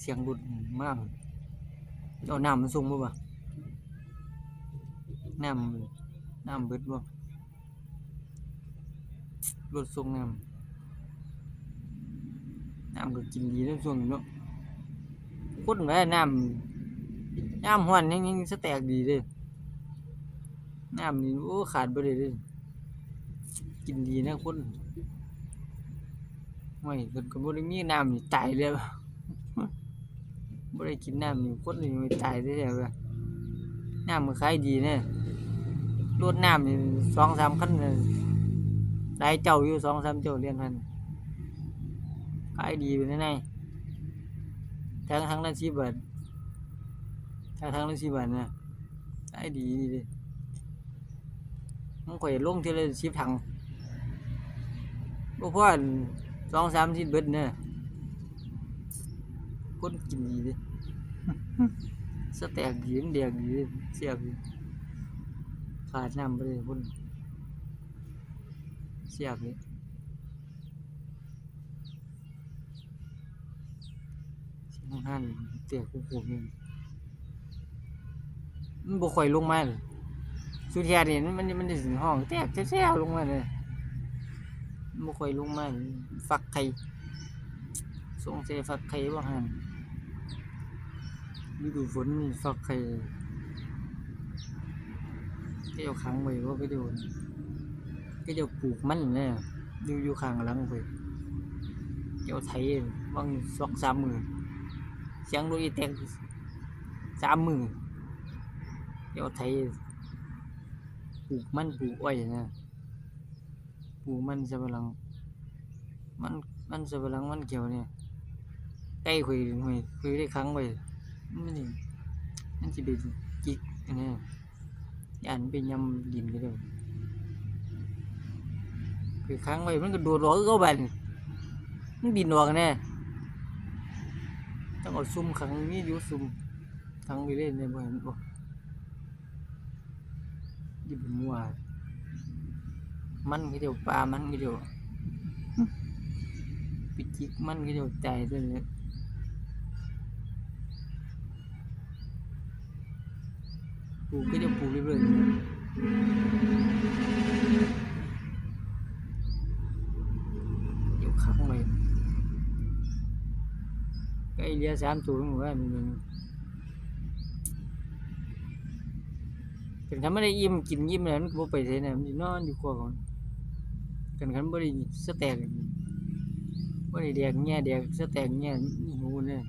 เสียงรุดมากเอาน้ำมันส่งบ่บ่น้ำน้ำเบิดบ่รถส่งน้ำน้ำก็กินดีเนาะช่วงนี้เนาะคนแม่น้ำน้ำห้อนยังยังสแตกดีเด้น้ำนี่โอ้ขาดบ่ได้เด้กินดีนะคนไม่เพิ่นก็บ่ได้มีน้ำนี่ตายแล้ว บ่ได้กินน้ำนี่คนนี่ไม่ตายได้แล้วเว้ยน้ำมันขายดีแน่รถน้ำนี่สองสามคันน่ะหลายเจ้าอยู่สองสามเจ้าเรียนพันขายดีเป็นไงทั้งทั้งละสิบบาททั้งทั้งละสิบบาทนะขายดีดีเลยมันข่อยลงทีละสิบถังบ่พออันสองสามสิบเบิดเนี่ย คนกินดีเลยสแตกดีมันแดงดีเสียบดีขาดน้ำไปเลยพุ่นเสียบเลยเสียงหันเตียกกูกูนี่มันบ่ค่อยลงมาเลยสุดแท้นี่มันมันมันได้ถึงห้องแตกแซ่ๆลงมาเลยบ่ค่อยลงมา ฟักไข่สงสัยฟักไข่บ่หัน ฤดูฝนนี่ฟักไข่ก็เอาขังไว้ว่าไปโดนก็จะปลูกมันเนี่ยอยู่อยู่ข้างหลังไปเจ้าไทยบางสองสามมือเสียงรถอีแตกสามมือเจ้าไทยปลูกมันปลูกอ้อยนะปลูกมันสะหลัง มันมันสะหลังมันเกี่ยวเนี่ยใกล้คุยคุยคุยได้ครั้งไป ว้มันนี่มันสิเป็นจิกอันนี้ยันเป็นยำดินก็ได้คือค้างไว้มันก็โดดร้อยก็บันมันดินออกแน่ต้องเอาซุ่มขังนี่อยู่ซุ่มขังไปเล่นในบ้านบ่อยิบมัวมันก็เดียวปลามันก็เดียวปิจิกมันก็เดียวใจตัวนี้ ปลูกก็จะปลูกเรื่อยๆเดี๋ยวขังไว้ก็ไอเลียสามตัวมันว่ามันกันคันไม่ได้อิ่มกินอิ่มแล้วมันก็บ่ไปไสนะมันนอนอยู่ครัวก่อนกันคันบ่ได้สแต็กบ่ได้แดกแง่แดกสแต็กแง่หูเนี่ย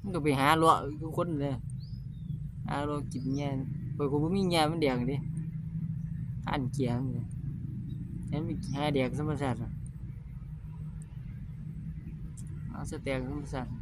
มันก็ไปหาเลาะทุกคนเลย อาเลาะกินแง่เปิดกูบ่มีแง่มันแดงดิอันเกียงเลยฉันมีหาแดงสมศาสตร์เอาสแต็กสมศาสตร์